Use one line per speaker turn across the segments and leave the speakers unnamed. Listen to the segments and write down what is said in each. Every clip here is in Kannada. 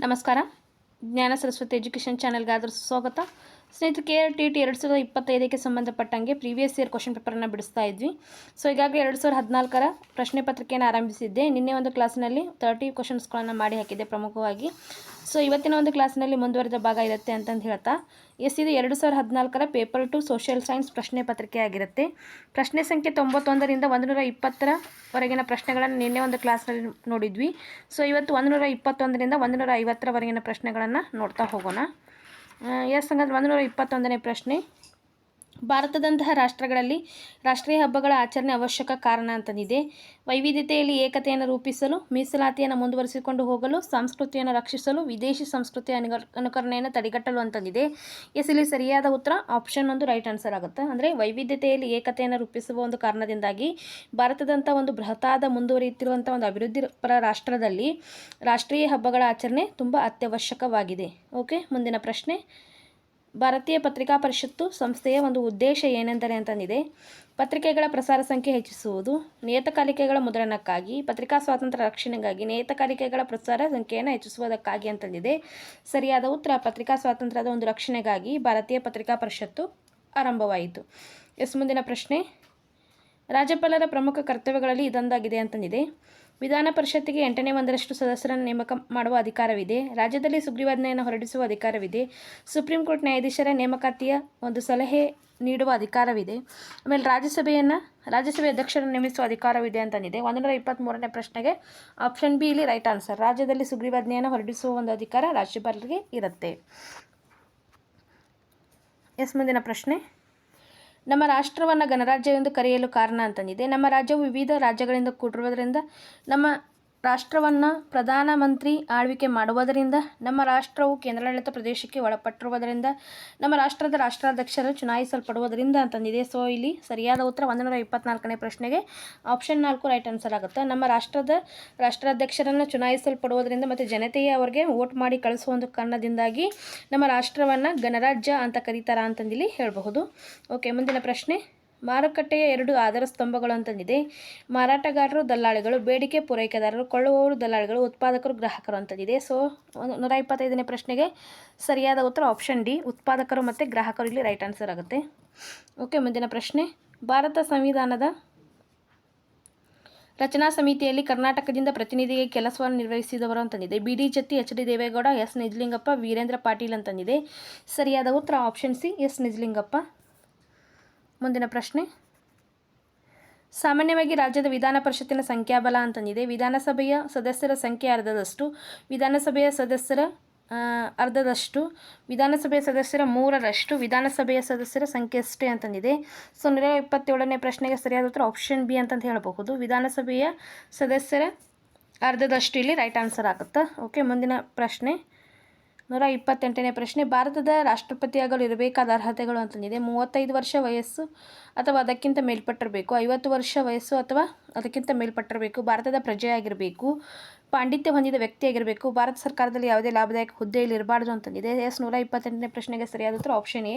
ನಮಸ್ಕಾರ. ಜ್ಞಾನ ಸರಸ್ವತಿ ಎಜುಕೇಷನ್ ಚಾನಲ್ಗೆ ಆದರೂ ಸ್ವಾಗತ. ಸ್ನೇಹಿತರು ಕೆ ಆರ್ ಟಿ ಟಿ ಎರಡು ಸಾವಿರದ ಇಪ್ಪತ್ತೈದಕ್ಕೆ ಸಂಬಂಧಪಟ್ಟಂಗೆ ಪ್ರೀವಿಯಸ್ ಇಯರ್ ಕ್ವಶನ್ ಪೇಪರನ್ನು ಬಿಡಿಸ್ತಾ ಇದ್ವಿ. ಸೊ, ಈಗಾಗಲೇ ಎರಡು ಸಾವಿರದ ಹದಿನಾಲ್ಕರ ಪ್ರಶ್ನೆ ಪತ್ರಿಕೆಯನ್ನು ಆರಂಭಿಸಿದ್ದೆ. ನಿನ್ನೆ ಒಂದು ಕ್ಲಾಸ್ನಲ್ಲಿ ತರ್ಟಿ ಕ್ವಶನ್ಸ್ಗಳನ್ನು ಮಾಡಿ ಹಾಕಿದ್ದೆ ಪ್ರಮುಖವಾಗಿ. ಸೊ ಇವತ್ತಿನ ಒಂದು ಕ್ಲಾಸ್ನಲ್ಲಿ ಮುಂದುವರೆದ ಭಾಗ ಇರುತ್ತೆ ಅಂತಂದು ಹೇಳ್ತಾ. ಎಸ್ ಇದು ಎರಡು ಸಾವಿರದ ಹದಿನಾಲ್ಕರ ಪೇಪರ್ ಟು ಸೋಷಿಯಲ್ ಸೈನ್ಸ್ ಪ್ರಶ್ನೆ ಪತ್ರಿಕೆ ಆಗಿರುತ್ತೆ. ಪ್ರಶ್ನೆ ಸಂಖ್ಯೆ ತೊಂಬತ್ತೊಂದರಿಂದ ಒಂದು ನೂರ ಇಪ್ಪತ್ತರವರೆಗಿನ ಪ್ರಶ್ನೆಗಳನ್ನು ನಿನ್ನೆ ಒಂದು ಕ್ಲಾಸ್ನಲ್ಲಿ ನೋಡಿದ್ವಿ. ಸೊ ಇವತ್ತು ಒಂದು ನೂರ ಇಪ್ಪತ್ತೊಂದರಿಂದ ಒಂದು ನೂರ ಐವತ್ತರವರೆಗಿನ ಪ್ರಶ್ನೆಗಳನ್ನು ನೋಡ್ತಾ ಹೋಗೋಣ. ಎಸ್ ಹಂಗಂದ್ರೆ ಒಂದು ನೂರ ಇಪ್ಪತ್ತೊಂದನೇ ಪ್ರಶ್ನೆ. ಭಾರತದಂತಹ ರಾಷ್ಟ್ರಗಳಲ್ಲಿ ರಾಷ್ಟ್ರೀಯ ಹಬ್ಬಗಳ ಆಚರಣೆ ಅವಶ್ಯಕ ಕಾರಣ ಅಂತಂದಿದೆ ವೈವಿಧ್ಯತೆಯಲ್ಲಿ ಏಕತೆಯನ್ನು ರೂಪಿಸಲು, ಮೀಸಲಾತಿಯನ್ನು ಮುಂದುವರಿಸಿಕೊಂಡು ಹೋಗಲು, ಸಂಸ್ಕೃತಿಯನ್ನು ರಕ್ಷಿಸಲು, ವಿದೇಶಿ ಸಂಸ್ಕೃತಿಯ ಅನುಕರಣೆಯನ್ನು ತಡೆಗಟ್ಟಲು ಅಂತಂದಿದೆ ಎಸ್, ಇಲ್ಲಿ ಸರಿಯಾದ ಉತ್ತರ ಆಪ್ಷನ್ ಒಂದು ರೈಟ್ ಆನ್ಸರ್ ಆಗುತ್ತೆ. ಅಂದರೆ ವೈವಿಧ್ಯತೆಯಲ್ಲಿ ಏಕತೆಯನ್ನು ರೂಪಿಸುವ ಒಂದು ಕಾರಣದಿಂದಾಗಿ ಭಾರತದಂಥ ಒಂದು ಬೃಹತಾದ ಮುಂದುವರಿಯುತ್ತಿರುವಂಥ ಒಂದು ಅಭಿವೃದ್ಧಿ ಪರ ರಾಷ್ಟ್ರದಲ್ಲಿ ರಾಷ್ಟ್ರೀಯ ಹಬ್ಬಗಳ ಆಚರಣೆ ತುಂಬ ಅತ್ಯವಶ್ಯಕವಾಗಿದೆ. ಓಕೆ, ಮುಂದಿನ ಪ್ರಶ್ನೆ. ಭಾರತೀಯ ಪತ್ರಿಕಾ ಪರಿಷತ್ತು ಸಂಸ್ಥೆಯ ಒಂದು ಉದ್ದೇಶ ಏನೆಂದರೆ ಅಂತಂದಿದೆ, ಪತ್ರಿಕೆಗಳ ಪ್ರಸಾರ ಸಂಖ್ಯೆ ಹೆಚ್ಚಿಸುವುದು ನಿಯತಕಾಲಿಕೆಗಳ ಮುದ್ರಣಕ್ಕಾಗಿ, ಪತ್ರಿಕಾ ಸ್ವಾತಂತ್ರ್ಯ ರಕ್ಷಣೆಗಾಗಿ ನಿಯತಕಾಲಿಕೆಗಳ ಪ್ರಸಾರ ಸಂಖ್ಯೆಯನ್ನು ಹೆಚ್ಚಿಸುವುದಕ್ಕಾಗಿ ಅಂತಂದಿದೆ. ಸರಿಯಾದ ಉತ್ತರ, ಪತ್ರಿಕಾ ಸ್ವಾತಂತ್ರ್ಯದ ಒಂದು ರಕ್ಷಣೆಗಾಗಿ ಭಾರತೀಯ ಪತ್ರಿಕಾ ಪರಿಷತ್ತು ಆರಂಭವಾಯಿತು. ಎಸ್, ಮುಂದಿನ ಪ್ರಶ್ನೆ. ರಾಜ್ಯಪಾಲರ ಪ್ರಮುಖ ಕರ್ತವ್ಯಗಳಲ್ಲಿ ಇದೊಂದಾಗಿದೆ ಅಂತಂದಿದೆ. ವಿಧಾನ ಪರಿಷತ್ತಿಗೆ ಎಂಟನೇ ಒಂದರಷ್ಟು ಸದಸ್ಯರನ್ನು ನೇಮಕ ಮಾಡುವ ಅಧಿಕಾರವಿದೆ. ರಾಜ್ಯದಲ್ಲಿ ಸುಗ್ರೀವಾಜ್ಞೆಯನ್ನು ಹೊರಡಿಸುವ ಅಧಿಕಾರವಿದೆ. ಸುಪ್ರೀಂ ಕೋರ್ಟ್ ನ್ಯಾಯಾಧೀಶರ ನೇಮಕಾತಿಯ ಒಂದು ಸಲಹೆ ನೀಡುವ ಅಧಿಕಾರವಿದೆ. ಆಮೇಲೆ ರಾಜ್ಯಸಭೆಯನ್ನು, ರಾಜ್ಯಸಭೆ ಅಧ್ಯಕ್ಷರನ್ನು ನೇಮಿಸುವ ಅಧಿಕಾರವಿದೆ ಅಂತಂದಿದೆ. ಒಂದೂರ ಇಪ್ಪತ್ತ್ಮೂರನೇ ಪ್ರಶ್ನೆಗೆ ಆಪ್ಷನ್ ಬಿ ಇಲ್ಲಿ ರೈಟ್ ಆನ್ಸರ್. ರಾಜ್ಯದಲ್ಲಿ ಸುಗ್ರೀವಾಜ್ಞೆಯನ್ನು ಹೊರಡಿಸುವ ಒಂದು ಅಧಿಕಾರ ರಾಜ್ಯಪಾಲರಿಗೆ ಇರುತ್ತೆ. ಎಸ್ ಮುಂದಿನ ಪ್ರಶ್ನೆ. ನಮ್ಮ ರಾಷ್ಟ್ರವನ್ನು ಗಣರಾಜ್ಯ ಎಂದು ಕರೆಯಲು ಕಾರಣ ಅಂತಂದಿದೆ. ನಮ್ಮ ರಾಜ್ಯವು ವಿವಿಧ ರಾಜ್ಯಗಳಿಂದ ಕೂಡಿರುವುದರಿಂದ ನಮ್ಮ ರಾಷ್ಟ್ರವನ್ನು ಪ್ರಧಾನಮಂತ್ರಿ ಆಳ್ವಿಕೆ ಮಾಡುವುದರಿಂದ, ನಮ್ಮ ರಾಷ್ಟ್ರವು ಕೇಂದ್ರಾಡಳಿತ ಪ್ರದೇಶಕ್ಕೆ ಒಳಪಟ್ಟಿರುವುದರಿಂದ, ನಮ್ಮ ರಾಷ್ಟ್ರದ ರಾಷ್ಟ್ರಾಧ್ಯಕ್ಷರು ಚುನಾಯಿಸಲ್ಪಡುವುದರಿಂದ ಅಂತಂದಿದೆ. ಸೊ ಇಲ್ಲಿ ಸರಿಯಾದ ಉತ್ತರ ಒಂದು ನೂರ ಇಪ್ಪತ್ನಾಲ್ಕನೇ ಪ್ರಶ್ನೆಗೆ ಆಪ್ಷನ್ ನಾಲ್ಕು ರೈಟ್ ಆನ್ಸರ್ ಆಗುತ್ತೆ. ನಮ್ಮ ರಾಷ್ಟ್ರದ ರಾಷ್ಟ್ರಾಧ್ಯಕ್ಷರನ್ನು ಚುನಾಯಿಸಲ್ಪಡುವುದರಿಂದ ಮತ್ತು ಜನತೆಯೇ ಅವರಿಗೆ ವೋಟ್ ಮಾಡಿ ಕಳಿಸುವ ಒಂದು ಕಾರಣದಿಂದಾಗಿ ನಮ್ಮ ರಾಷ್ಟ್ರವನ್ನು ಗಣರಾಜ್ಯ ಅಂತ ಕರೀತಾರ ಅಂತಂದಿಲ್ಲಿ ಹೇಳಬಹುದು. ಓಕೆ ಮುಂದಿನ ಪ್ರಶ್ನೆ. ಮಾರುಕಟ್ಟೆಯ ಎರಡು ಆಧಾರ ಸ್ತಂಭಗಳು ಅಂತಂದಿದೆ. ಮಾರಾಟಗಾರರು, ದಲ್ಲಾಳಿಗಳು, ಬೇಡಿಕೆ ಪೂರೈಕೆದಾರರು, ಕೊಳ್ಳುವವರು, ದಲ್ಲಾಳಿಗಳು, ಉತ್ಪಾದಕರು, ಗ್ರಾಹಕರು ಅಂತಂದಿದೆ. ಸೊ ನೂರ ಇಪ್ಪತ್ತೈದನೇ ಪ್ರಶ್ನೆಗೆ ಸರಿಯಾದ ಉತ್ತರ ಆಪ್ಷನ್ ಡಿ ಉತ್ಪಾದಕರು ಮತ್ತು ಗ್ರಾಹಕರು. ಇಲ್ಲಿ ರೈಟ್ ಆನ್ಸರ್ ಆಗುತ್ತೆ. ಓಕೆ ಮುಂದಿನ ಪ್ರಶ್ನೆ. ಭಾರತ ಸಂವಿಧಾನದ ರಚನಾ ಸಮಿತಿಯಲ್ಲಿ ಕರ್ನಾಟಕದಿಂದ ಪ್ರತಿನಿಧಿಗೆ ಕೆಲಸವನ್ನು ನಿರ್ವಹಿಸಿದವರು ಅಂತಂದಿದೆ. B D Jatti, H D Deve Gowda, S Nijalingappa, Veerendra Patil ಅಂತಂದಿದೆ. ಸರಿಯಾದ ಉತ್ತರ ಆಪ್ಷನ್ ಸಿ ಎಸ್ ನಿಜಲಿಂಗಪ್ಪ. ಮುಂದಿನ ಪ್ರಶ್ನೆ. ಸಾಮಾನ್ಯವಾಗಿ ರಾಜ್ಯದ ವಿಧಾನ ಪರಿಷತ್ತಿನ ಸಂಖ್ಯಾಬಲ ಅಂತಂದಿದೆ. ವಿಧಾನಸಭೆಯ ಸದಸ್ಯರ ಸಂಖ್ಯೆ ಅರ್ಧದಷ್ಟು, ವಿಧಾನಸಭೆಯ ಸದಸ್ಯರ ಅರ್ಧದಷ್ಟು, ವಿಧಾನಸಭೆಯ ಸದಸ್ಯರ ಮೂರರಷ್ಟು, ವಿಧಾನಸಭೆಯ ಸದಸ್ಯರ ಸಂಖ್ಯೆ ಅಷ್ಟೇ ಅಂತಂದಿದೆ. ಸೊ, ನೂರ ಇಪ್ಪತ್ತೇಳನೇ ಪ್ರಶ್ನೆಗೆ ಸರಿಯಾದ ಉತ್ತರ ಆಪ್ಷನ್ ಬಿ ಅಂತಂತ ಹೇಳಬಹುದು. ವಿಧಾನಸಭೆಯ ಸದಸ್ಯರ ಅರ್ಧದಷ್ಟು ಇಲ್ಲಿ ರೈಟ್ ಆನ್ಸರ್ ಆಗುತ್ತೆ? ಓಕೆ ಮುಂದಿನ ಪ್ರಶ್ನೆ. ನೂರ ಇಪ್ಪತ್ತೆಂಟನೇ ಪ್ರಶ್ನೆ, ಭಾರತದ ರಾಷ್ಟ್ರಪತಿಯಾಗಲು ಇರಬೇಕಾದ ಅರ್ಹತೆಗಳು ಅಂತಂದಿದೆ ಮೂವತ್ತೈದು ವರ್ಷ ವಯಸ್ಸು ಅಥವಾ ಅದಕ್ಕಿಂತ ಮೇಲ್ಪಟ್ಟಿರಬೇಕು? ಐವತ್ತು ವರ್ಷ ವಯಸ್ಸು ಅಥವಾ ಅದಕ್ಕಿಂತ ಮೇಲ್ಪಟ್ಟಿರಬೇಕು? ಭಾರತದ ಪ್ರಜೆಯಾಗಿರಬೇಕು ಪಾಂಡಿತ್ಯ ಹೊಂದಿದ ವ್ಯಕ್ತಿಯಾಗಿರಬೇಕು ಭಾರತ ಸರ್ಕಾರದಲ್ಲಿ ಯಾವುದೇ ಲಾಭದಾಯಕ ಹುದ್ದೆಯಲ್ಲಿ ಇರಬಾರ್ದು ಅಂತಂದಿದೆ ಎಸ್ ನೂರ ಇಪ್ಪತ್ತೆಂಟನೇ ಪ್ರಶ್ನೆಗೆ ಸರಿಯಾದ ಉತ್ತರ ಆಪ್ಷನ್ ಎ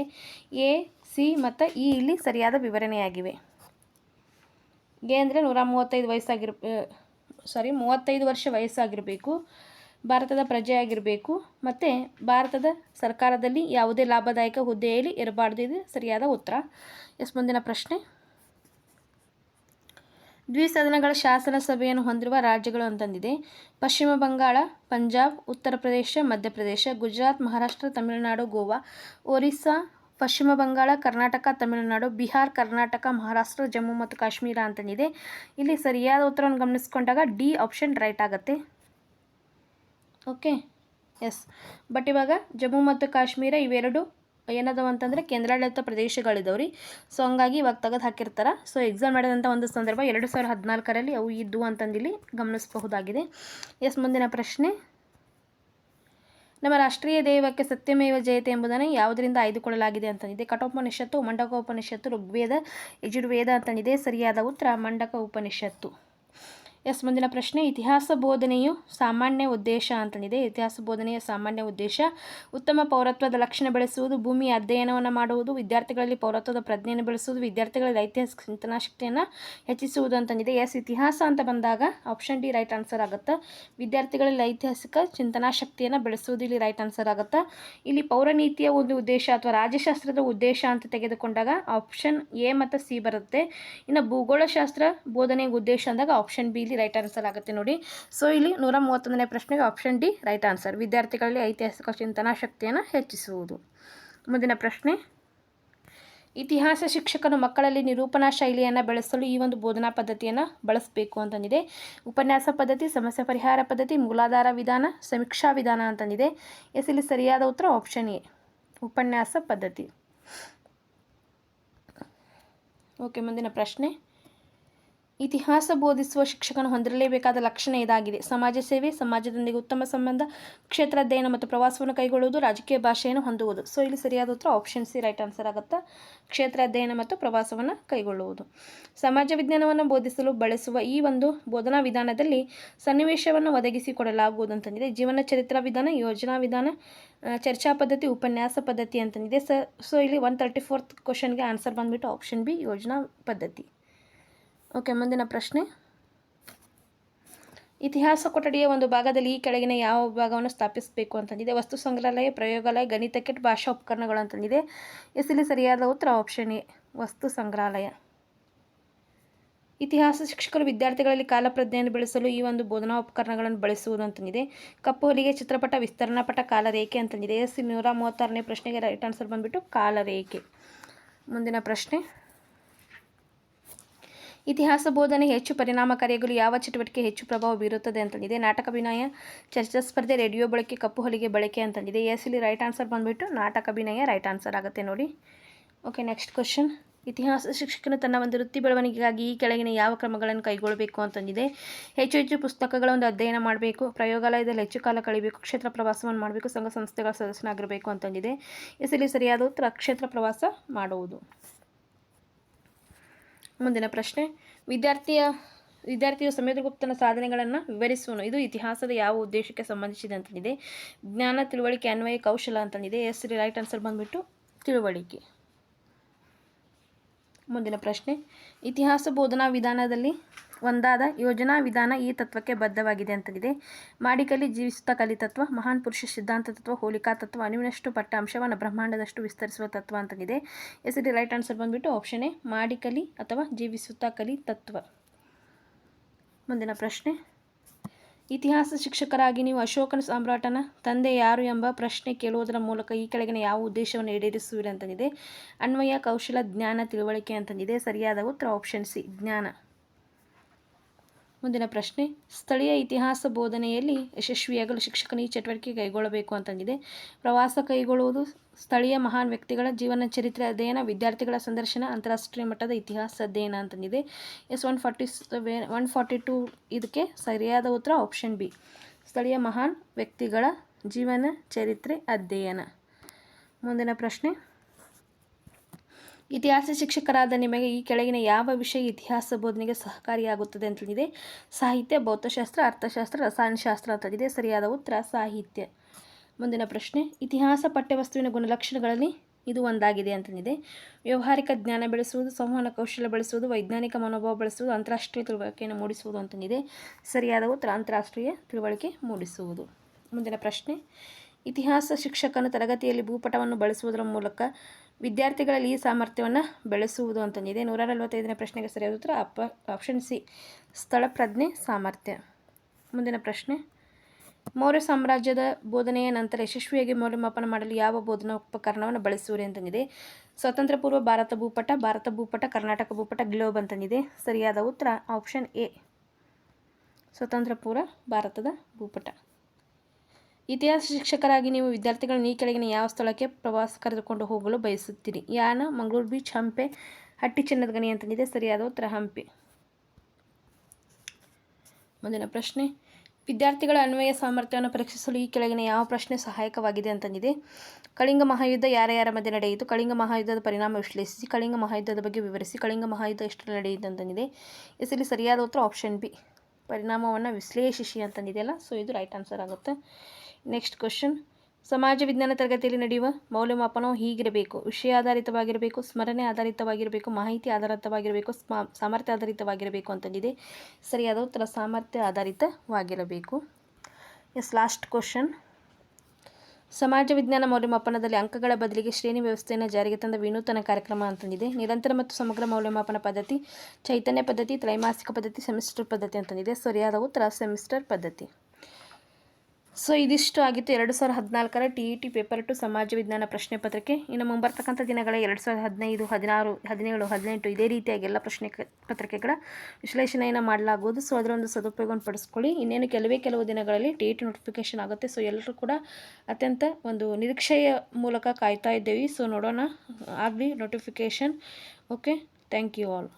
ಎ, ಸಿ ಮತ್ತು ಇ ಇಲ್ಲಿ ಸರಿಯಾದ ವಿವರಣೆಯಾಗಿವೆ. ಎ ಅಂದರೆ ನೂರ ಮೂವತ್ತೈದು ವಯಸ್ಸಾಗಿರ್ ಸಾರಿ ಮೂವತ್ತೈದು ವರ್ಷ ವಯಸ್ಸಾಗಿರಬೇಕು. ಭಾರತದ ಪ್ರಜೆಯಾಗಿರಬೇಕು ಮತ್ತು ಭಾರತದ ಸರ್ಕಾರದಲ್ಲಿ ಯಾವುದೇ ಲಾಭದಾಯಕ ಹುದ್ದೆಯಲ್ಲಿ ಇರಬಾರ್ದು. ಇದು ಸರಿಯಾದ ಉತ್ತರ. ಎಸ್, ಮುಂದಿನ ಪ್ರಶ್ನೆ. ದ್ವಿಸದನಗಳ ಶಾಸನ ಸಭೆಯನ್ನು ಹೊಂದಿರುವ ರಾಜ್ಯಗಳು ಅಂತಂದಿದೆ. ಪಶ್ಚಿಮ ಬಂಗಾಳ, ಪಂಜಾಬ್, ಉತ್ತರ ಪ್ರದೇಶ ಮಧ್ಯಪ್ರದೇಶ ಗುಜರಾತ್, ಮಹಾರಾಷ್ಟ್ರ, ತಮಿಳುನಾಡು, ಗೋವಾ, ಒರಿಸ್ಸಾ, ಪಶ್ಚಿಮ ಬಂಗಾಳ, ಕರ್ನಾಟಕ, ತಮಿಳುನಾಡು, ಬಿಹಾರ್, ಕರ್ನಾಟಕ, ಮಹಾರಾಷ್ಟ್ರ, ಜಮ್ಮು ಮತ್ತು ಕಾಶ್ಮೀರ ಅಂತಂದಿದೆ. ಇಲ್ಲಿ ಸರಿಯಾದ ಉತ್ತರವನ್ನು ಗಮನಿಸ್ಕೊಂಡಾಗ ಡಿ ಆಪ್ಷನ್ ರೈಟ್ ಆಗುತ್ತೆ. ಓಕೆ ಎಸ್ ಬಟ್ ಇವಾಗ ಜಮ್ಮು ಮತ್ತು ಕಾಶ್ಮೀರ ಇವೆರಡು ಏನದವ ಅಂತಂದರೆ ಕೇಂದ್ರಾಡಳಿತ ಪ್ರದೇಶಗಳಿದವ್ರಿ. ಸೊ ಹಂಗಾಗಿ ಇವಾಗ ತೆಗೆದು ಹಾಕಿರ್ತಾರೆ. ಸೊ ಎಕ್ಸಾಮ್ ಮಾಡಿದಂಥ ಒಂದು ಸಂದರ್ಭ ಎರಡು ಸಾವಿರದ ಹದಿನಾಲ್ಕರಲ್ಲಿ ಅವು ಇದ್ದು ಅಂತಂದಿಲ್ಲಿ ಗಮನಿಸಬಹುದಾಗಿದೆ. ಎಸ್ ಮುಂದಿನ ಪ್ರಶ್ನೆ. ನಮ್ಮ ರಾಷ್ಟ್ರೀಯ ದೈವಕ್ಕೆ ಸತ್ಯಮೇವ ಜಯತೆ ಎಂಬುದನ್ನು ಯಾವುದರಿಂದ ಆಯ್ದುಕೊಳ್ಳಲಾಗಿದೆ ಅಂತಂದಿದೆ. ಕಠೋಪನಿಷತ್ತು ಮಂಡಕ ಉಪನಿಷತ್ತು ಋಗ್ವೇದ, ಯಜುರ್ವೇದ ಅಂತಂದಿದೆ. ಸರಿಯಾದ ಉತ್ತರ, ಮಂಡಕ ಉಪನಿಷತ್ತು. ಎಸ್, ಮುಂದಿನ ಪ್ರಶ್ನೆ, ಇತಿಹಾಸ ಬೋಧನೆಯು ಸಾಮಾನ್ಯ ಉದ್ದೇಶ ಅಂತಂದಿದೆ ಇತಿಹಾಸ ಬೋಧನೆಯ ಸಾಮಾನ್ಯ ಉದ್ದೇಶ, ಉತ್ತಮ ಪೌರತ್ವದ ಲಕ್ಷಣ ಬೆಳೆಸುವುದು ಭೂಮಿಯ ಅಧ್ಯಯನವನ್ನು ಮಾಡುವುದು, ವಿದ್ಯಾರ್ಥಿಗಳಲ್ಲಿ ಪೌರತ್ವದ ಪ್ರಜ್ಞೆಯನ್ನು ಬೆಳೆಸುವುದು, ವಿದ್ಯಾರ್ಥಿಗಳಲ್ಲಿ ಐತಿಹಾಸಿಕ ಚಿಂತನಾ ಶಕ್ತಿಯನ್ನು ಹೆಚ್ಚಿಸುವುದು ಅಂತಂದಿದೆ ಎಸ್, ಇತಿಹಾಸ ಅಂತ ಬಂದಾಗ ಆಪ್ಷನ್ ಡಿ ರೈಟ್ ಆನ್ಸರ್ ಆಗುತ್ತೆ. ವಿದ್ಯಾರ್ಥಿಗಳಲ್ಲಿ ಐತಿಹಾಸಿಕ ಚಿಂತನಾ ಶಕ್ತಿಯನ್ನು ಬೆಳೆಸುವುದು ಇಲ್ಲಿ ರೈಟ್ ಆನ್ಸರ್ ಆಗುತ್ತೆ. ಇಲ್ಲಿ ಪೌರನೀತಿಯ ಒಂದು ಉದ್ದೇಶ ಅಥವಾ ರಾಜ್ಯಶಾಸ್ತ್ರದ ಉದ್ದೇಶ ಅಂತ ತೆಗೆದುಕೊಂಡಾಗ ಆಪ್ಷನ್ ಎ ಮತ್ತು ಸಿ ಬರುತ್ತೆ. ಇನ್ನು ಭೂಗೋಳಶಾಸ್ತ್ರ ಬೋಧನೆಯ ಉದ್ದೇಶ ಅಂದಾಗ ಆಪ್ಷನ್ ಬಿ ಇಲ್ಲಿ ರೈಟ್ ಆನ್ಸರ್ ಆಗುತ್ತೆ ನೋಡಿ. ಸೊ ಇಲ್ಲಿ ನೂರ ಮೂವತ್ತೊಂದನೇ ಪ್ರಶ್ನೆಗೆ ಆಪ್ಷನ್ ಡಿ ರೈಟ್ ಆನ್ಸರ್ ವಿದ್ಯಾರ್ಥಿಗಳಲ್ಲಿ ಐತಿಹಾಸಿಕ ಚಿಂತನಾ ಶಕ್ತಿಯನ್ನು ಹೆಚ್ಚಿಸುವುದು. ಮುಂದಿನ ಪ್ರಶ್ನೆ. ಇತಿಹಾಸ ಶಿಕ್ಷಕನು ಮಕ್ಕಳಲ್ಲಿ ನಿರೂಪಣಾ ಶೈಲಿಯನ್ನು ಬೆಳೆಸಲು ಈ ಒಂದು ಬೋಧನಾ ಪದ್ಧತಿಯನ್ನು ಬಳಸಬೇಕು ಅಂತಂದಿದೆ. ಉಪನ್ಯಾಸ ಪದ್ಧತಿ, ಸಮಸ್ಯೆ ಪರಿಹಾರ ಪದ್ಧತಿ, ಮೂಲಾಧಾರ ವಿಧಾನ, ಸಮೀಕ್ಷಾ ವಿಧಾನ ಅಂತಂದಿದೆ. ಎಸ್, ಇಲ್ಲಿ ಸರಿಯಾದ ಉತ್ತರ ಆಪ್ಷನ್ ಎ. ಉಪನ್ಯಾಸ ಪದ್ಧತಿ. ಓಕೆ ಮುಂದಿನ ಪ್ರಶ್ನೆ. ಇತಿಹಾಸ ಬೋಧಿಸುವ ಶಿಕ್ಷಕನು ಹೊಂದಿರಲೇಬೇಕಾದ ಲಕ್ಷಣ ಇದಾಗಿದೆ. ಸಮಾಜ ಸೇವೆ, ಸಮಾಜದೊಂದಿಗೆ ಉತ್ತಮ ಸಂಬಂಧ, ಕ್ಷೇತ್ರ ಅಧ್ಯಯನ ಮತ್ತು ಪ್ರವಾಸವನ್ನು ಕೈಗೊಳ್ಳುವುದು, ರಾಜಕೀಯ ಭಾಷೆಯನ್ನು ಹೊಂದುವುದು. ಸೊ ಇಲ್ಲಿ ಸರಿಯಾದ ಉತ್ತರ ಆಪ್ಷನ್ ಸಿ ರೈಟ್ ಆನ್ಸರ್ ಆಗುತ್ತಾ? ಕ್ಷೇತ್ರ ಅಧ್ಯಯನ ಮತ್ತು ಪ್ರವಾಸವನ್ನು ಕೈಗೊಳ್ಳುವುದು. ಸಮಾಜ ವಿಜ್ಞಾನವನ್ನು ಬೋಧಿಸಲು ಬಳಸುವ ಈ ಒಂದು ಬೋಧನಾ ವಿಧಾನದಲ್ಲಿ ಸನ್ನಿವೇಶವನ್ನು ಒದಗಿಸಿಕೊಡಲಾಗುವುದು ಅಂತಂದಿದೆ. ಜೀವನ ಚರಿತ್ರಾ ವಿಧಾನ, ಯೋಜನಾ ವಿಧಾನ ಚರ್ಚಾ ಪದ್ಧತಿ, ಉಪನ್ಯಾಸ ಪದ್ಧತಿ ಅಂತಂದಿದೆ. ಸ ಸೊ ಇಲ್ಲಿ ಒನ್ ತರ್ಟಿ ಫೋರ್ತ್ ಕ್ವಶನ್ಗೆ ಆನ್ಸರ್ ಬಂದುಬಿಟ್ಟು ಆಪ್ಷನ್ ಬಿ ಯೋಜನಾ ಪದ್ಧತಿ. ಓಕೆ, ಮುಂದಿನ ಪ್ರಶ್ನೆ. ಇತಿಹಾಸ ಕೊಠಡಿಯ ಒಂದು ಭಾಗದಲ್ಲಿ ಈ ಕೆಳಗಿನ ಯಾವ ಭಾಗವನ್ನು ಸ್ಥಾಪಿಸಬೇಕು ಅಂತಂದಿದೆ. ವಸ್ತು ಸಂಗ್ರಹಾಲಯ, ಪ್ರಯೋಗಾಲಯ, ಗಣಿತ ಕಿಟ್, ಭಾಷಾ ಉಪಕರಣಗಳು ಅಂತಂದಿದೆ. ಎಸ್ ಇಲ್ಲಿ ಸರಿಯಾದ ಉತ್ತರ ಆಪ್ಷನ್ ಎ, ವಸ್ತು ಸಂಗ್ರಹಾಲಯ. ಇತಿಹಾಸ ಶಿಕ್ಷಕರು ವಿದ್ಯಾರ್ಥಿಗಳಲ್ಲಿ ಕಾಲಪ್ರಜ್ಞೆಯನ್ನು ಬೆಳೆಸಲು ಈ ಒಂದು ಬೋಧನಾ ಉಪಕರಣಗಳನ್ನು ಬಳಸುವುದು ಅಂತಂದಿದೆ. ಕಪ್ಪು ಹೊಲಿಗೆ, ಚಿತ್ರಪಟ, ವಿಸ್ತರಣಾ ಪಟ, ಕಾಲರೇಖೆ ಅಂತಂದಿದೆ. ಎಸ್ ನೂರ ಮೂವತ್ತಾರನೇ ಪ್ರಶ್ನೆಗೆ ರೈಟ್ ಆನ್ಸರ್ ಬಂದುಬಿಟ್ಟು ಕಾಲರೇಖೆ. ಮುಂದಿನ ಪ್ರಶ್ನೆ. ಇತಿಹಾಸ ಬೋಧನೆ ಹೆಚ್ಚು ಪರಿಣಾಮಕಾರಿಯಾಗಲು ಯಾವ ಚಟುವಟಿಕೆ ಹೆಚ್ಚು ಪ್ರಭಾವ ಬೀರುತ್ತದೆ ಅಂತಂದಿದೆ. ನಾಟಕ ಅಭಿನಯ ಚರ್ಚಾ ಸ್ಪರ್ಧೆ, ರೇಡಿಯೋ ಬಳಕೆ, ಕಪ್ಪು ಹೊಲಿಗೆ ಬಳಕೆ ಅಂತಂದಿದೆ. ಎಸ್ ಇಲ್ಲಿ ರೈಟ್ ಆನ್ಸರ್ ಬಂದುಬಿಟ್ಟು ನಾಟಕ ಅಭಿನಯ ರೈಟ್ ಆನ್ಸರ್ ಆಗುತ್ತೆ ನೋಡಿ. Okay, next question. ಇತಿಹಾಸ ಶಿಕ್ಷಕನು ತನ್ನ ಒಂದು ವೃತ್ತಿ ಬೆಳವಣಿಗೆಗಾಗಿ ಈ ಕೆಳಗಿನ ಯಾವ ಕ್ರಮಗಳನ್ನು ಕೈಗೊಳ್ಳಬೇಕು ಅಂತಂದಿದೆ. ಹೆಚ್ಚು ಹೆಚ್ಚು ಪುಸ್ತಕಗಳ ಒಂದು ಅಧ್ಯಯನ ಮಾಡಬೇಕು, ಪ್ರಯೋಗಾಲಯದಲ್ಲಿ ಹೆಚ್ಚು ಕಾಲ ಕಳಿಬೇಕು, ಕ್ಷೇತ್ರ ಪ್ರವಾಸವನ್ನು ಮಾಡಬೇಕು, ಸಂಘ ಸಂಸ್ಥೆಗಳ ಸದಸ್ಯನಾಗಿರಬೇಕು ಅಂತಂದಿದೆ. ಇಲ್ಲಿ ಸರಿಯಾದ ಉತ್ತರ, ಕ್ಷೇತ್ರ ಪ್ರವಾಸ ಮಾಡುವುದು. ಮುಂದಿನ ಪ್ರಶ್ನೆ. ವಿದ್ಯಾರ್ಥಿಯ, ವಿದ್ಯಾರ್ಥಿಯು ಸಮುದ್ರಗುಪ್ತನ ಸಾಧನೆಗಳನ್ನು ವಿವರಿಸುವನು. ಇದು ಇತಿಹಾಸದ ಯಾವ ಉದ್ದೇಶಕ್ಕೆ ಸಂಬಂಧಿಸಿದೆ ಅಂತಂದಿದೆ. ಜ್ಞಾನ, ತಿಳುವಳಿಕೆ, ಅನ್ವಯ, ಕೌಶಲ ಅಂತಂದಿದೆ. ಎಸ್ ರೈಟ್ ಆನ್ಸರ್ ಬಂದುಬಿಟ್ಟು ತಿಳುವಳಿಕೆ. ಮುಂದಿನ ಪ್ರಶ್ನೆ. ಇತಿಹಾಸ ಬೋಧನಾ ವಿಧಾನದಲ್ಲಿ ಒಂದಾದ ಯೋಜನಾ ವಿಧಾನ ಈ ತತ್ವಕ್ಕೆ ಬದ್ಧವಾಗಿದೆ ಅಂತಲಿದೆ ಮಾಡಿಕಲಿ ಜೀವಿಸುತ್ತಾ ಕಲಿ ತತ್ವ, ಮಹಾನ್ ಪುರುಷ ಸಿದ್ಧಾಂತ ತತ್ವ, ಹೋಲಿಕಾ ತತ್ವ ಅಣಿವಿನಷ್ಟು ಪಟ್ಟ ಅಂಶವನ್ನು ಬ್ರಹ್ಮಾಂಡದಷ್ಟು ವಿಸ್ತರಿಸುವ ತತ್ವ ಅಂತಲಿದೆ ಎಸ್ ಡಿ ರೈಟ್ ಆನ್ಸರ್ ಬಂದುಬಿಟ್ಟು ಆಪ್ಷನ್ ಎ, ಮಾಡಿಕಲಿ ಅಥವಾ ಜೀವಿಸುತ್ತಾ ಕಲಿ ತತ್ವ. ಮುಂದಿನ ಪ್ರಶ್ನೆ. ಇತಿಹಾಸ ಶಿಕ್ಷಕರಾಗಿ ನೀವು ಅಶೋಕನ ಸಾಮ್ರಾಟನ ತಂದೆ ಯಾರು ಎಂಬ ಪ್ರಶ್ನೆ ಕೇಳುವುದರ ಮೂಲಕ ಈ ಕೆಳಗಿನ ಯಾವ ಉದ್ದೇಶವನ್ನು ಈಡೇರಿಸುವಿರಿ ಅಂತಂದಿದೆ. ಅನ್ವಯ, ಕೌಶಲ, ಜ್ಞಾನ, ತಿಳುವಳಿಕೆ ಅಂತಂದಿದೆ. ಸರಿಯಾದ ಉತ್ತರ ಆಪ್ಷನ್ ಸಿ, ಜ್ಞಾನ. ಮುಂದಿನ ಪ್ರಶ್ನೆ, ಸ್ಥಳೀಯ ಇತಿಹಾಸ ಬೋಧನೆಯಲ್ಲಿ ಯಶಸ್ವಿಯಾಗಲು ಶಿಕ್ಷಕನ ಈ ಚಟುವಟಿಕೆ ಕೈಗೊಳ್ಳಬೇಕು ಅಂತಂದಿದೆ. ಪ್ರವಾಸ ಕೈಗೊಳ್ಳುವುದು ಸ್ಥಳೀಯ ಮಹಾನ್ ವ್ಯಕ್ತಿಗಳ ಜೀವನ ಚರಿತ್ರೆ ಅಧ್ಯಯನ, ವಿದ್ಯಾರ್ಥಿಗಳ ಸಂದರ್ಶನ, ಅಂತಾರಾಷ್ಟ್ರೀಯ ಮಟ್ಟದ ಇತಿಹಾಸ ಅಧ್ಯಯನ ಅಂತಂದಿದೆ. Yes, one forty one forty two ಇದಕ್ಕೆ ಸರಿಯಾದ ಉತ್ತರ ಆಪ್ಷನ್ ಬಿ. ಸ್ಥಳೀಯ ಮಹಾನ್ ವ್ಯಕ್ತಿಗಳ ಜೀವನ ಚರಿತ್ರೆ ಅಧ್ಯಯನ. ಮುಂದಿನ ಪ್ರಶ್ನೆ ಇತಿಹಾಸ ಶಿಕ್ಷಕರಾದ ನಿಮಗೆ ಈ ಕೆಳಗಿನ ಯಾವ ವಿಷಯ ಇತಿಹಾಸ ಬೋಧನೆಗೆ ಸಹಕಾರಿಯಾಗುತ್ತದೆ ಅಂತಂದಿದೆ ಸಾಹಿತ್ಯ, ಭೌತಶಾಸ್ತ್ರ, ಅರ್ಥಶಾಸ್ತ್ರ, ರಸಾಯನಶಾಸ್ತ್ರ ಅಂತಂದಿದೆ ಸರಿಯಾದ ಉತ್ತರ, ಸಾಹಿತ್ಯ. ಮುಂದಿನ ಪ್ರಶ್ನೆ, ಇತಿಹಾಸ ಪಠ್ಯವಸ್ತುವಿನ ಗುಣಲಕ್ಷಣಗಳಲ್ಲಿ ಇದು ಒಂದಾಗಿದೆ ಅಂತಂದಿದೆ ವ್ಯವಹಾರಿಕ ಜ್ಞಾನ ಬೆಳೆಸುವುದು, ಸಂವಹನ ಕೌಶಲ್ಯ ಬೆಳೆಸುವುದು, ವೈಜ್ಞಾನಿಕ ಮನೋಭಾವ ಬೆಳೆಸುವುದು, ಅಂತಾರಾಷ್ಟ್ರೀಯ ತಿಳುವಳಿಕೆಯನ್ನು ಮೂಡಿಸುವುದು ಅಂತಂದಿದೆ ಸರಿಯಾದ ಉತ್ತರ, ಅಂತಾರಾಷ್ಟ್ರೀಯ ತಿಳುವಳಿಕೆ ಮೂಡಿಸುವುದು. ಮುಂದಿನ ಪ್ರಶ್ನೆ, ಇತಿಹಾಸ ಶಿಕ್ಷಕನು ತರಗತಿಯಲ್ಲಿ ಭೂಪಟವನ್ನು ಬಳಸುವುದರ ಮೂಲಕ ವಿದ್ಯಾರ್ಥಿಗಳಲ್ಲಿ ಈ ಸಾಮರ್ಥ್ಯವನ್ನು ಬೆಳೆಸುವುದು ಅಂತಂದಿದೆ ನೂರ ನಲವತ್ತೈದನೇ ಪ್ರಶ್ನೆಗೆ ಸರಿಯಾದ ಉತ್ತರ ಅಪ ಆಪ್ಷನ್ ಸಿ ಸ್ಥಳ ಪ್ರಜ್ಞೆ ಸಾಮರ್ಥ್ಯ. ಮುಂದಿನ ಪ್ರಶ್ನೆ, ಮೌರ್ಯ ಸಾಮ್ರಾಜ್ಯದ ಬೋಧನೆಯ ನಂತರ ಯಶಸ್ವಿಯಾಗಿ ಮೌಲ್ಯಮಾಪನ ಮಾಡಲು ಯಾವ ಬೋಧನಾ ಉಪಕರಣವನ್ನು ಬಳಸುವುದು ಅಂತಂದಿದೆ ಸ್ವತಂತ್ರ ಪೂರ್ವ ಭಾರತ ಭೂಪಟ ಭಾರತ ಭೂಪಟ, ಕರ್ನಾಟಕ ಭೂಪಟ, ಗ್ಲೋಬ್ ಅಂತಂದಿದೆ ಸರಿಯಾದ ಉತ್ತರ ಆಪ್ಷನ್ ಎ ಸ್ವತಂತ್ರ ಪೂರ್ವ ಭಾರತದ ಭೂಪಟ. ಇತಿಹಾಸ ಶಿಕ್ಷಕರಾಗಿ ನೀವು ವಿದ್ಯಾರ್ಥಿಗಳನ್ನು ಈ ಕೆಳಗಿನ ಯಾವ ಸ್ಥಳಕ್ಕೆ ಪ್ರವಾಸ ಕರೆದುಕೊಂಡು ಹೋಗಲು ಬಯಸುತ್ತೀರಿ? ಯಾನ, ಮಂಗಳೂರು ಬೀಚ್ ಹಂಪೆ, ಹಟ್ಟಿ ಚಿನ್ನದ ಗಣಿ ಅಂತಂದಿದೆ, ಸರಿಯಾದ ಉತ್ತರ ಹಂಪಿ. ಮುಂದಿನ ಪ್ರಶ್ನೆ. ವಿದ್ಯಾರ್ಥಿಗಳ ಅನ್ವಯ ಸಾಮರ್ಥ್ಯವನ್ನು ಪರೀಕ್ಷಿಸಲು ಈ ಕೆಳಗಿನ ಯಾವ ಪ್ರಶ್ನೆ ಸಹಾಯಕವಾಗಿದೆ ಅಂತಂದಿದೆ. ಕಳಿಂಗ ಮಹಾಯುದ್ಧ ಯಾರ ಯಾರ ಮಧ್ಯೆ ನಡೆಯಿತು? ಕಳಿಂಗ ಮಹಾಯುದ್ಧದ ಪರಿಣಾಮ ವಿಶ್ಲೇಷಿಸಿ, ಕಳಿಂಗ ಮಹಾಯುದ್ಧದ ಬಗ್ಗೆ ವಿವರಿಸಿ, ಕಳಿಂಗ ಮಹಾಯುದ್ಧ ಎಷ್ಟು ನಡೆಯಿತು ಅಂತಂದಿದೆ. ಇಸಲಿ ಇಲ್ಲಿ ಸರಿಯಾದ ಉತ್ತರ ಆಪ್ಷನ್ ಬಿ. ಪರಿಣಾಮವನ್ನು ವಿಶ್ಲೇಷಿಸಿ ಅಂತಂದಿದೆಯಲ್ಲ ಸೊ ಇದು ರೈಟ್ ಆನ್ಸರ್ ಆಗುತ್ತೆ. ನೆಕ್ಸ್ಟ್ ಕ್ವಶನ್ ಸಮಾಜ ವಿಜ್ಞಾನ ತರಗತಿಯಲ್ಲಿ ನಡೆಯುವ ಮೌಲ್ಯಮಾಪನವು ಹೀಗಿರಬೇಕು. ವಿಷಯ ಆಧಾರಿತವಾಗಿರಬೇಕು, ಸ್ಮರಣೆ ಆಧಾರಿತವಾಗಿರಬೇಕು, ಮಾಹಿತಿ ಆಧಾರಿತವಾಗಿರಬೇಕು, ಸ್ಮ, ಸಾಮರ್ಥ್ಯ ಆಧಾರಿತವಾಗಿರಬೇಕು ಅಂತಂದಿದೆ. ಸರಿಯಾದ ಉತ್ತರ ಸಾಮರ್ಥ್ಯ ಆಧಾರಿತವಾಗಿರಬೇಕು. ಎಸ್ ಲಾಸ್ಟ್ ಕ್ವಶನ್ ಸಮಾಜ ವಿಜ್ಞಾನ ಮೌಲ್ಯಮಾಪನದಲ್ಲಿ ಅಂಕಗಳ ಬದಲಿಗೆ ಶ್ರೇಣಿ ವ್ಯವಸ್ಥೆಯನ್ನು ಜಾರಿಗೆ ತಂದ ವಿನೂತನ ಕಾರ್ಯಕ್ರಮ ಅಂತಂದಿದೆ. ನಿರಂತರ ಮತ್ತು ಸಮಗ್ರ ಮೌಲ್ಯಮಾಪನ ಪದ್ಧತಿ, ಚೈತನ್ಯ ಪದ್ಧತಿ, ತ್ರೈಮಾಸಿಕ ಪದ್ಧತಿ, ಸೆಮಿಸ್ಟರ್ ಪದ್ಧತಿ ಅಂತಂದಿದೆ. ಸರಿಯಾದ ಉತ್ತರ, ಸೆಮಿಸ್ಟರ್ ಪದ್ಧತಿ. ಸೊ ಇದಿಷ್ಟು ಆಗಿತ್ತು ಎರಡು ಸಾವಿರದ ಹದಿನಾಲ್ಕರ T E T paper two ಸಮಾಜ ವಿಜ್ಞಾನ ಪ್ರಶ್ನೆ ಪತ್ರಿಕೆ. ಇನ್ನು ಮುಂಬರ್ತಕ್ಕಂಥ ದಿನಗಳ ಎರಡು ಸಾವಿರದ ಹದಿನೈದು, ಹದಿನಾರು, ಹದಿನೇಳು, ಹದಿನೆಂಟು ಇದೇ ರೀತಿಯಾಗಿ ಎಲ್ಲ ಪ್ರಶ್ನೆ ಪತ್ರಿಕೆಗಳ ವಿಶ್ಲೇಷಣೆಯನ್ನು ಮಾಡಲಾಗುವುದು ಸೊ ಅದರ ಒಂದು ಸದುಪಯೋಗವನ್ನು ಪಡಿಸ್ಕೊಳ್ಳಿ. ಇನ್ನೇನು ಕೆಲವೇ ಕೆಲವು ದಿನಗಳಲ್ಲಿ ಟಿ ಇ ಟಿ ನೋಟಿಫಿಕೇಷನ್ ಆಗುತ್ತೆ. ಸೊ ಎಲ್ಲರೂ ಕೂಡ ಅತ್ಯಂತ ಒಂದು ನಿರೀಕ್ಷೆಯ ಮೂಲಕ ಕಾಯ್ತಾ ಇದ್ದೇವೆ. ಸೊ ನೋಡೋಣ. ಆಗಲಿ notification okay thank you all